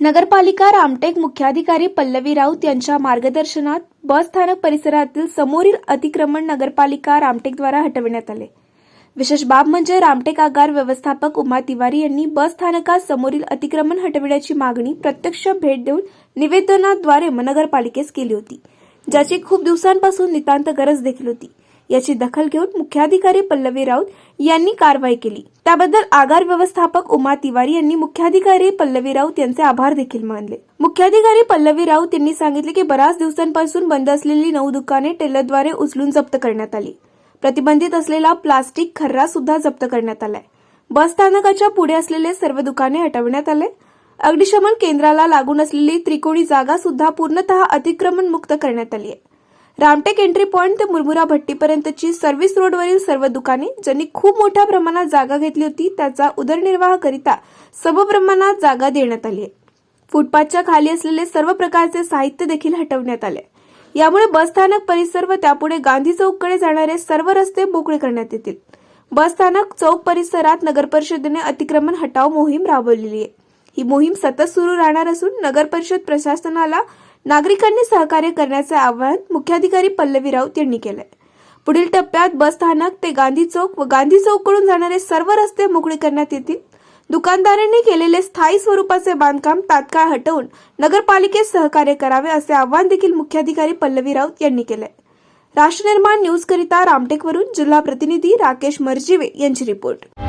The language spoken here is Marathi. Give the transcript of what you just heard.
नगरपालिका रामटेक मुख्याधिकारी पल्लवी राऊत यांच्या मार्गदर्शनात बस स्थानक परिसरातील समोरील अतिक्रमण नगरपालिका रामटेकद्वारा हटविण्यात आले. विशेष बाब म्हणजे रामटेक आगार व्यवस्थापक उमा तिवारी यांनी बस स्थानकात समोरील अतिक्रमण हटविण्याची मागणी प्रत्यक्ष भेट देऊन निवेदनाद्वारे नगरपालिकेस केली होती ज्याची खूप दिवसांपासून नितांत गरज देखील होती. याची दखल घेऊन मुख्याधिकारी पल्लवी राऊत यांनी कारवाई केली. त्याबद्दल आगार व्यवस्थापक उमा तिवारी यांनी मुख्याधिकारी पल्लवी राऊत यांचे आभार देखील मानले. मुख्याधिकारी पल्लवी राऊत यांनी सांगितले की बऱ्याच दिवसांपासून बंद असलेली नऊ दुकाने टेलरद्वारे उचलून जप्त करण्यात आली. प्रतिबंधित असलेला प्लास्टिक खर्रा सुद्धा जप्त करण्यात आलाय. बस स्थानकाच्या पुढे असलेले सर्व दुकाने हटवण्यात आले. अग्निशमन केंद्राला लागून असलेली त्रिकोणी जागा सुद्धा पूर्णतः अतिक्रमण मुक्त करण्यात आली आहे. रामटेक एंट्री पॉईंट ते मुरमुरा भट्टीपर्यंतची सर्व्हिस रोडवरील सर्व दुकाने ज्यांनी खूप मोठ्या प्रमाणात जागा घेतली होती त्याचा उदरनिर्वाहाकरिता समप्रमाणात जागा देण्यात आली आहे. फुटपाथच्या खाली असलेले सर्व प्रकारचे साहित्य देखील हटवण्यात आले यामुळे बसस्थानक परिसर व त्यापुढे गांधी चौककडे जाणारे सर्व रस्ते मोकळे करण्यात येतील. बसस्थानक चौक परिसरात नगरपरिषदेने अतिक्रमण हटाव मोहीम राबवलेली आहे. ही मोहीम सतत सुरू राहणार असून नगरपरिषद प्रशासनाला नागरिकांनी सहकार्य करण्याचे आवाहन मुख्याधिकारी पल्लवी राऊत यांनी केलंय. पुढील टप्प्यात बस स्थानक ते गांधी चौक व गांधी चौककडून जाणारे सर्व रस्ते मोकळे करण्यात येतील. दुकानदारांनी केलेले स्थायी स्वरूपाचे बांधकाम तात्काळ हटवून नगरपालिकेस सहकार्य करावे असे आवाहन देखील मुख्याधिकारी पल्लवी राऊत यांनी केले राष्ट्रनिर्माण न्यूज करिता रामटेकवरून जिल्हा प्रतिनिधी राकेश मर्जिवे यांची रिपोर्ट.